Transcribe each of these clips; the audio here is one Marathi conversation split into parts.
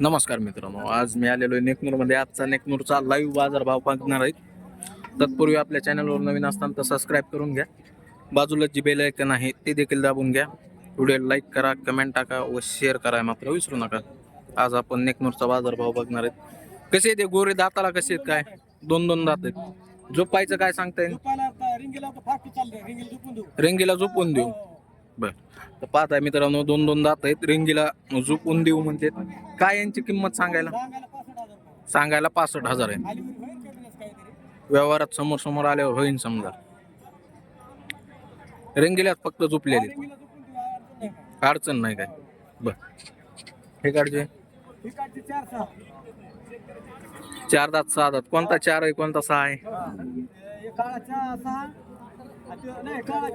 नमस्कार मित्रांनो आज मी आलेलो आहे नेकनूरमध्ये. आजचा नेकनूरचा लाईव्ह बाजार भाव बघणार आहेत तत्पूर्वी आपल्या चॅनलवर नवीन असताना तर सबस्क्राईब करून घ्या. बाजूला जी बेल ऐकन आहे ते देखील दाबून घ्या. व्हिडिओ लाईक करा कमेंट टाका व शेअर करा मात्र विसरू नका. आज आपण नेकनूरचा बाजार भाव बघणार आहेत कसे ते गोरे दाताला कसे आहेत काय? दोन दोन दात आहेत. झोपायचं काय झोपून देऊ. रेंगीला झोपून देऊ. बर. तर पाहताय मित्रांनो दोन दोन दात आहेत. रेंगीला झोपून देऊ म्हणते. काय यांची किंमत सांगायला? सांगायला पासष्ट हजार आहे. व्यवहारात समोर समोर आल्यावर होईन समजा. रेंगील्यात फक्त झोपलेली. अडचण नाही काय. बर. हे काढचे. ही काढते चार दात सहा दात. कोणता चार आहे कोणता सहा आहे? हे काळा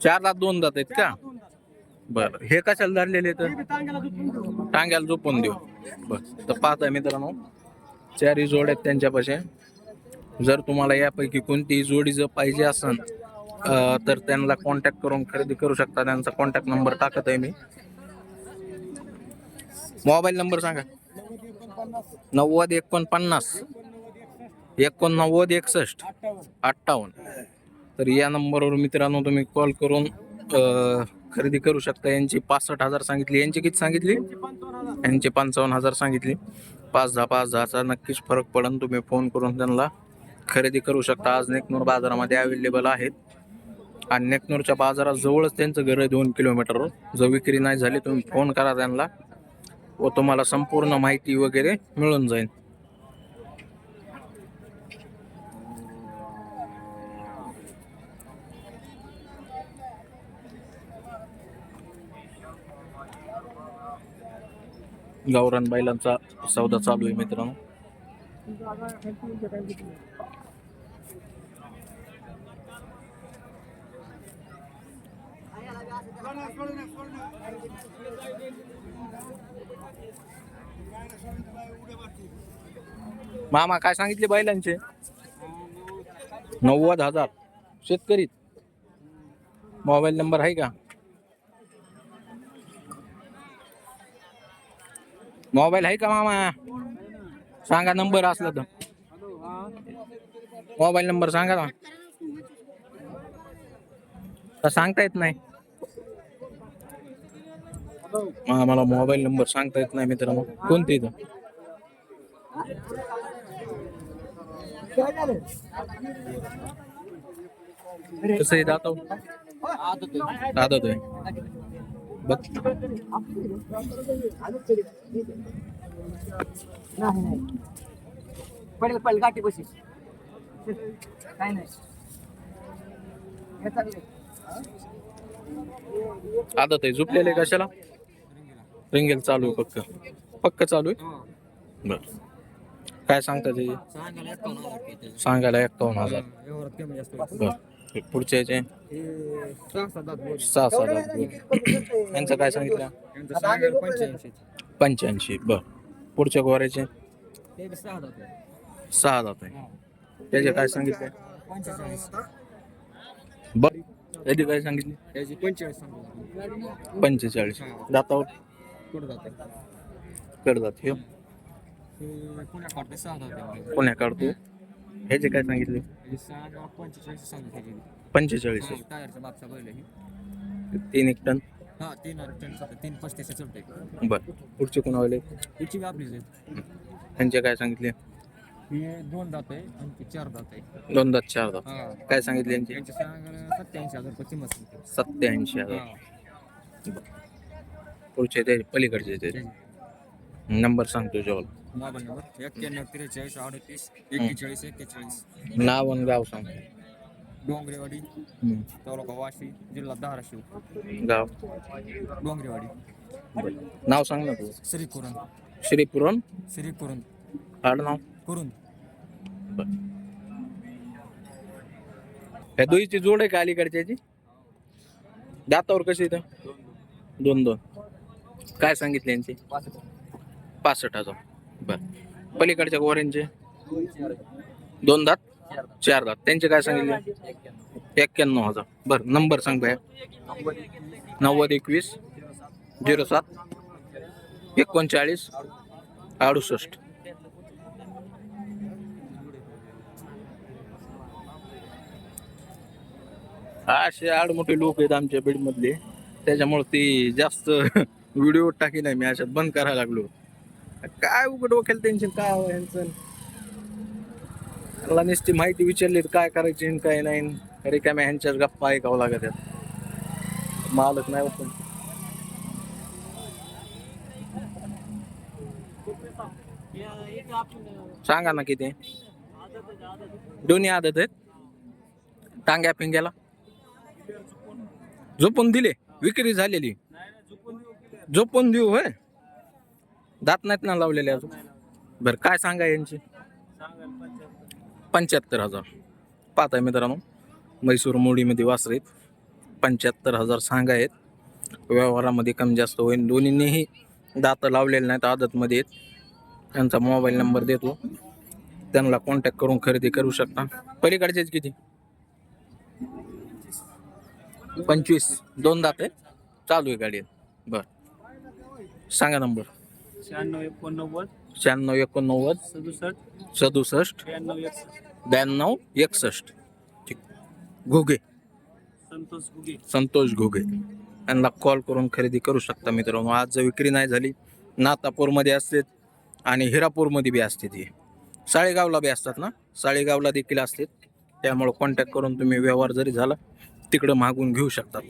चार दात दोन दात आहेत का. बर. हे कशाला धरलेले तर? टांग्याला झोपून देऊ. बर. तर पाहताय मित्रांनो चारही जोड आहेत त्यांच्यापाशी. जर तुम्हाला यापैकी कोणतीही जोडी जर पाहिजे असेल तर त्यांना कॉन्टॅक्ट करून खरेदी करू शकता. त्यांचा कॉन्टॅक्ट नंबर टाकत आहे मी. मोबाईल नंबर सांगा. नव्वद एकोणपन्नास नव्वद एकोणपन्नास. एकोणनव्वद एकसष्ट. अठ्ठावन्न. तर या नंबरवर मित्रांनो तुम्ही कॉल करून खरेदी करू शकता. यांची पासष्ट हजार सांगितली. यांची किती सांगितली? यांची पंचावन्न हजार सांगितली. पाच दहा पाच दहाचा नक्कीच फरक पडन. तुम्ही फोन करून त्यांना खरेदी करू शकता. आज नेकनूर बाजारामध्ये अवेलेबल आहेत. आणि नेकनूरच्या बाजाराजवळच त्यांचं घर आहे दोन किलोमीटरवर जर विक्री नाही झाली तुम्ही फोन करा त्यांना. व तुम्हाला संपूर्ण माहिती वगैरे मिळून जाईल. गावरान बैलांचा सौदा चालू आहे मित्रांनो. मामा काय सांगितले बैलांचे? नव्वद हजार. शेतकरी. मोबाईल नंबर आहे का? मोबाईल आहे का मामा? सांगा नंबर असला तर. मोबाईल नंबर सांगा ना. सांगता येत नाही. मला मोबाईल नंबर सांगता येत नाही मित्रांनो. कोणते इथं? कसं आहे दाता आदत आहे बघ पडेल पडेल गाठी बशी काय नाही आता ते आदत झोपलेले कशाला? रिंगेल चालू आहे पक्क. पक्क चालू आहे? बर. काय सांगता ते? सांगायला एकावन्न हजार. घेते. बर. पुढचे याचे सहा सात यांचं काय सांगितलं? पंच्याऐंशी. बर. पुढच्या गोऱ्याचे? सहा जात आहे. त्याचे काय सांगितले. बर. याचे काय सांगितले? पंचेचाळीस. दातावर? कडदात. हे. पुण्या काढते ह्याचे काय सांगितले? पंचेचाळीस सांगतो त्याची. पंचेचाळीस. टायरच्या मागचा बैल आहे. तीन एक टन? हा तीन आणि तीन पस्तीस चलते. बर. पुढचे कोण आले? आपलीच आहे. त्यांचे काय सांगितले? दोन दात आहे आणि चार दात आहे. दोन दात चार दात. काय सांगितले यांचे? सत्याऐंशी हजार रुपये किंमत. सत्याऐंशी हजार. पुढचे ते पलीकडचे ते. नंबर सांगतो जवळ. मोबाईल नंबर एक्क्याण्णव त्रेचाळीस अडतीस एक्केचाळीस एक्केचाळीस. नाव आणि गाव सांग. डोंगरेवाडी. तालुका वाशी जिल्हा धाराशिव. गाव. डोंगरेवाडी. नाव सांग ना तू श्री कुरुंद श्री पुरण श्री कुरुंद आडनाव? कुरुंद. ह्या दोईची जोड आहे का अलीकडच्याची दातावर कशी इथं? दोन दोन. काय सांगितले यांची? पासष्ट हजार. बर. पलीकडच्या गोऱ्यांचे दोन दात? चार दात. त्यांचे काय सांगितले? एक्क्याण्णव हजार. बर नंबर सांग भया नव्वद एकवीस झिरो सात एकोणचाळीस अडुसष्ट. असे आडमोठे लोक आहेत आमच्या बीडमधले. त्याच्यामुळे ते जास्त व्हिडिओ टाकी नाही मी अशात बंद करायला लागलो. काय उघड डोक्याला टेन्शन काय हो हवं यांचं मला नुसती माहिती विचारली काय करायची काय नाही. रिकाम्या ह्यांच्याच गप्पा ऐकावं लागत आहेत. मालक नाही होत सांगा ना किती? दोन्ही आदत आहेत? टांग्या पिंग्याला? झोपून दिले विक्री झालेली. झोपून देऊ होय? दात नाहीत ना लावलेले अजून? बरं काय सांगा यांची? पंच्याहत्तर हजार. पाहत आहे मित्रांनो मैसूर मोडीमध्ये वासर आहेत. पंच्याहत्तर हजार सांगा आहेत. व्यवहारामध्ये कमी जास्त होईल. दोन्हींनीही दात लावलेले नाहीत आदतमध्ये आहेत. त्यांचा मोबाईल नंबर देतो. त्यांना कॉन्टॅक्ट करून खरेदी करू शकता. पलीकडचेच किती? पंचवीस. दोन दात आहे चालू आहे गाडी. बर. सांगा नंबर शहाण्णव एकोणनव्वद. शहाण्णव एकोणनव्वद. सदुसष्ट. सदुसष्ट. ब्याण्णव एकसष्ट. ब्याण्णव एकसष्ट. ठीक. घोगे. संतोष गुगे संतोष घोगे. यांना कॉल करून खरेदी करू शकता मित्रांनो. आज जर विक्री नाही झाली नातापूरमध्ये असते आणि हिरापूरमध्ये बी असते ती साळेगावला बी असतात ना? साळेगावला देखील असते त्यामुळे कॉन्टॅक्ट करून तुम्ही व्यवहार जरी झाला तिकडं मागून घेऊ शकतात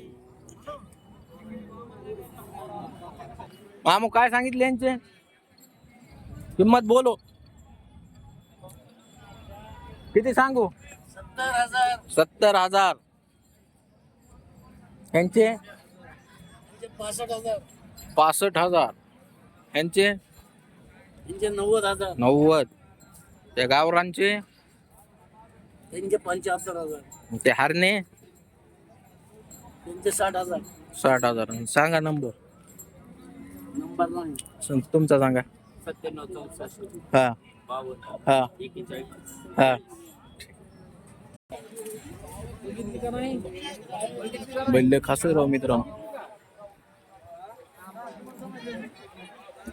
मामू काय सांगितले यांचे? किंमत बोलो. किती सांगू? सत्तर हजार. सत्तर हजार. यांचे? पासष्ट हजार. पासष्ट हजार. यांचे? त्यांचे नव्वद हजार. नव्वद. त्या गावरांचे त्यांचे पंच्याहत्तर हजार. ते हरणे? त्यांचे साठ हजार. साठ हजार. सांगा नंबर. नंबर सं- तुमचा सांगा. सत्त्याण्णव चौसष्ट हा. बावन्न हा. एकेचाळीस हा. बैल खास राव मित्र.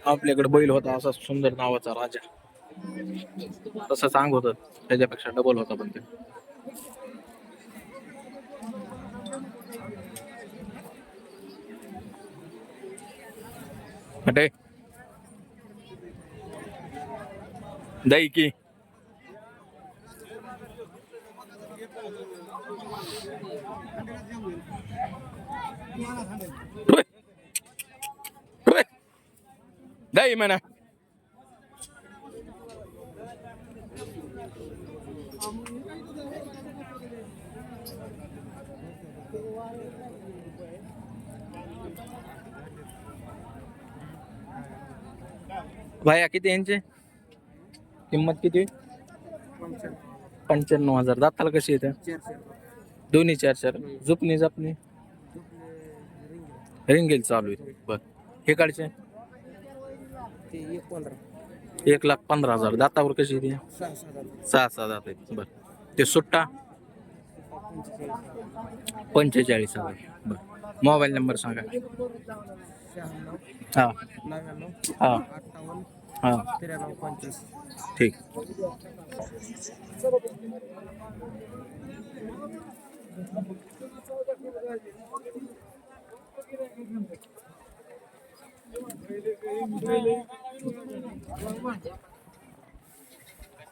आपल्याकडे बैल होता असा सुंदर नावाचा राजा. तसं सांग होत त्याच्यापेक्षा डबल होता पण ते. हटे दही की Uy. भाया किती यांचे? किंमत किती? पंच्याण्णव हजार. दाताला कशी येते? दोन्ही चार चार. झुपणी जपणी? रिंगेल चालू आहे. बर. हे काढचे? एक लाख पंधरा हजार. दातावर कशी येते? सहा सहा दात आहेत. बर. ते सुट्टा? पंचेचाळीस हजार. बर. मोबाईल नंबर सांगा. हा. हा. हा. त्र्याण्णव पंचवीस ठीक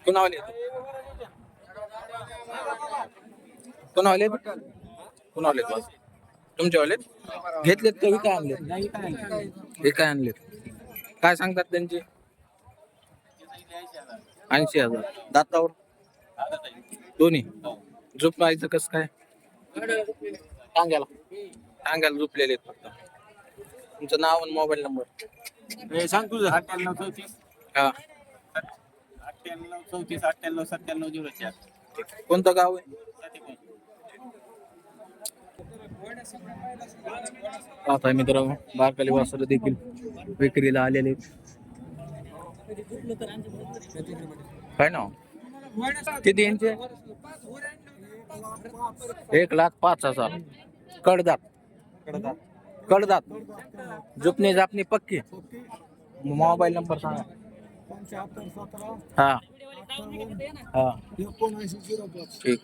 कोण आले कोण आले तुमचे आलेत घेतलेत का? विका आणलेत. विका आणलेत. काय सांगतात त्यांचे? ऐंशी हजार. दातावर? दोन्ही. झोपायचं कसं काय? टांग्याला. टांग्याला झोपलेले आहेत फक्त. तुमचं नाव आणि मोबाईल नंबर? सांग तुझं. अठ्ठ्याण्णव चौतीस. हा. अठ्ठ्याण्णव चौतीस अठ्ठ्याण्णव सत्त्याण्णव झिरो चार. कोणतं गाव आहे? आता मित्रांनो बारकाली वासर देखील विक्रीला आलेले आहेत. काय ना? किती यांचे एक लाख पाच हजार. कडदात कडदात जुपणी जापणी पक्की. मोबाईल नंबर सांगा. हा. हा. ठीक